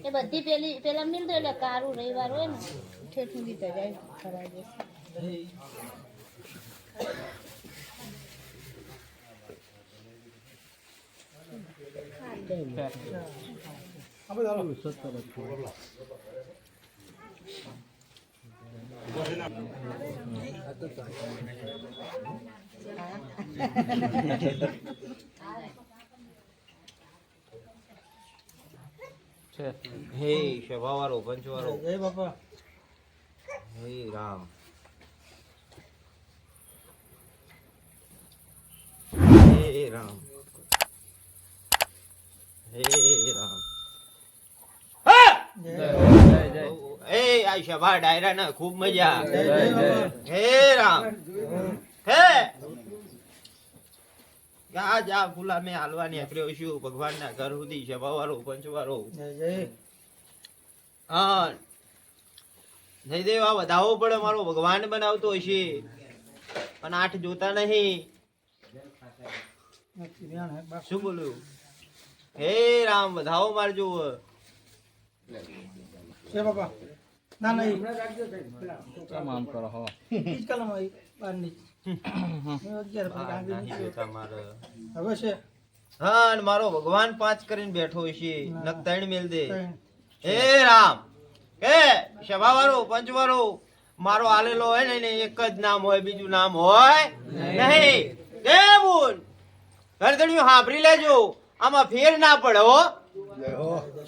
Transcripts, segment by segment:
એ બધી પેલી, પેલા મિલ દો એટલે કારું રવિવાર હોય ને ઠેઠ તો જાય ખરા હે સભાવાળો પંચવાળો. હે બાપા. હે રામ. હે રામ. હે રામ એ આ સભા ડાયરા ને ખૂબ મજા હે રામ હે આ જા ફૂલા મેં હાલવાની આપ્યો છું ભગવાન ના ઘર સુધી પંચવાળો જય જય હા જયદેવ આ વધાવો પડે મારો ભગવાન બનાવતો હશે પણ આઠ જોતા નહીં શું બોલ્યું હે રામ વધાવો મારજો છે બાપા. ના ના કામ આમ કરો હો. ઈ કલમ આવી બારની. હવે છે? હા અને મારો ભગવાન પાંચ કરીને બેઠો છે. ના. નક ત્રણ મેલ દે. હે રામ. હે સભાવાળો પંચવાળો. મારો આલેલો હોય ને એક જ નામ હોય બીજું નામ હોય નહીં. હે બોલ ગરદડિયું સાંભળી લેજો. આમાં ફેર ના પડે હો.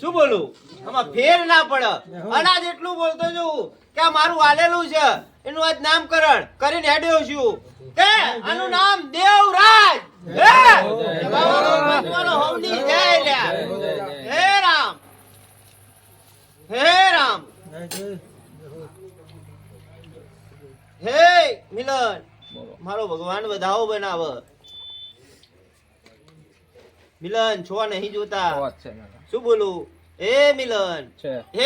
શું બોલું? આમાં ફેર ના પડે. અનાજ એટલું બોલતો છું કે આ મારું આલેલું છે. એનું આજ નામકરણ કરીને હેડ્યો છું. કે આનું નામ દેવરાજ. રામ. રામ. હે મિલન. મારો ભગવાન વધાવો બનાવ. મિલન છો નહીં જોતા. શું બોલું? એ મિલન.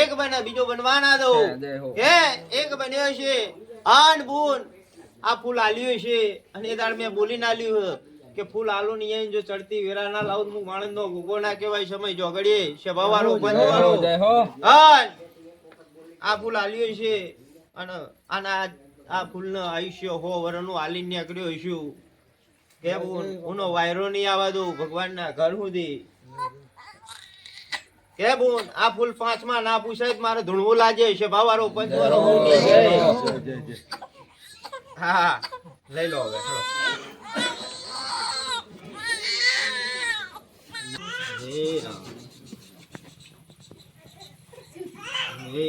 એક બને બીજો બનવાના દો હે. એક બન્યો છે. આન બુન. આ ફૂલ આલ્યું છે. અને એ દાડ મેં બોલી ના આલ્યું કે ફૂલ આલો ની અહીં જો ચડતી વેરા ના લાવું હું માણસ નો ગુગો ના કહેવાય સમય જોગડીએ. જય હો આ ફૂલ આલ્યું છે. અને આના આ ફૂલનો આયુષ્ય હો વરનું આલી નીકળ્યો છું કે બોન ઉનો વાયરો નહીં આવવા દઉં ભગવાનના ઘર સુધી. કે બોન આ ફૂલ પાંચમાં ના પૂછાય મારે ધૂણવું લાગે છે ભાવારો પંચવારો હા લઈ લો હવે ચલો હે રામ હે